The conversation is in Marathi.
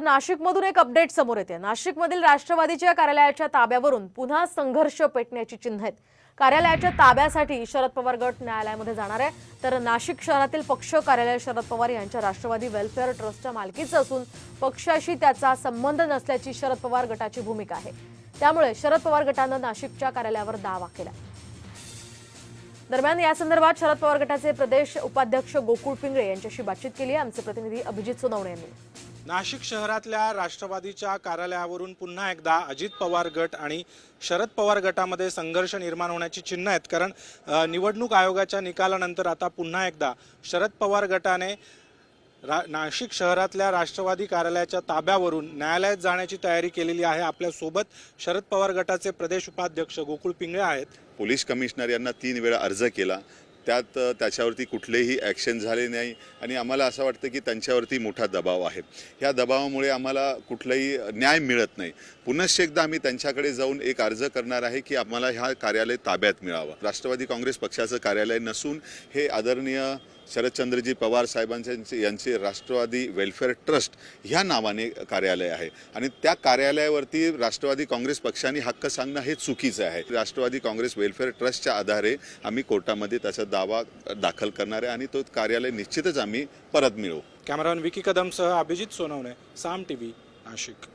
नाशिकमधून एक अपडेट समोर येते. नाशिकमधील राष्ट्रवादीच्या कार्यालयाच्या ताब्यावरून पुन्हा संघर्ष पेटण्याची चिन्ह आहेत. कार्यालयाच्या ताब्यासाठी शरद पवार गट न्यायालयामध्ये जाणार आहे. तर नाशिक शहरातील पक्ष कार्यालय शरद पवार यांच्या राष्ट्रवादी वेलफेअर ट्रस्टच्या मालकीचं असून पक्षाशी त्याचा संबंध नसल्याची शरद पवार गटाची भूमिका आहे. त्यामुळे शरद पवार गटानं नाशिकच्या कार्यालयावर दावा केला. दरम्यान या संदर्भात शरद पवार गटाचे प्रदेश उपाध्यक्ष गोकुळ पिंगळे यांच्याशी बातचीत केली आहे. आमचे प्रतिनिधी अभिजित सोनवणे यांनी. नाशिक शहरातल्या राष्ट्रवादीच्या कार्यालयावरून पुन्हा एकदा अजित पवार गट आणि शरद पवार गटामध्ये संघर्ष निर्माण होण्याची चिन्ह आहेत. कारण निवडणूक आयोगाच्या निकालानंतर आता पुन्हा एकदा शरद पवार गटाने रा नाशिक शहरातल्या राष्ट्रवादी कार्यालयाच्या ताब्यावरून न्यायालयात जाण्याची तयारी केलेली आहे. आपल्यासोबत शरद पवार गटाचे प्रदेश उपाध्यक्ष गोकुळ पिंगळे आहेत. पोलीस कमिशनर यांना तीन वेळा अर्ज केला. त्यात त्याच्यावरती कुठलेही ॲक्शन झाले नाही. आणि आम्हाला असं वाटतं की त्यांच्यावरती मोठा दबाव आहे. ह्या दबावामुळे आम्हाला कुठलाही न्याय मिळत नाही. पुनश्च एकदा आम्ही त्यांच्याकडे जाऊन एक अर्ज करणार आहे की आम्हाला ह्या कार्यालय ताब्यात मिळावं. राष्ट्रवादी काँग्रेस पक्षाचं कार्यालय नसून हे आदरणीय शरदचंद्रजी पवार साहेबांचे यांचे राष्ट्रवादी वेलफेअर ट्रस्ट ह्या नावाने कार्यालय आहे. आणि त्या कार्यालयावरती राष्ट्रवादी काँग्रेस पक्षाने हक्क सांगणं हे चुकीचं आहे. राष्ट्रवादी काँग्रेस वेलफेअर ट्रस्टच्या आधारे आम्ही कोर्टामध्ये त्याचा दावा दाखल करणार आहे आणि तो कार्यालय निश्चितच आम्ही परत मिळवू. कॅमेरामॅन विकी कदमसह अभिजित सोनवणे साम टी व्ही नाशिक.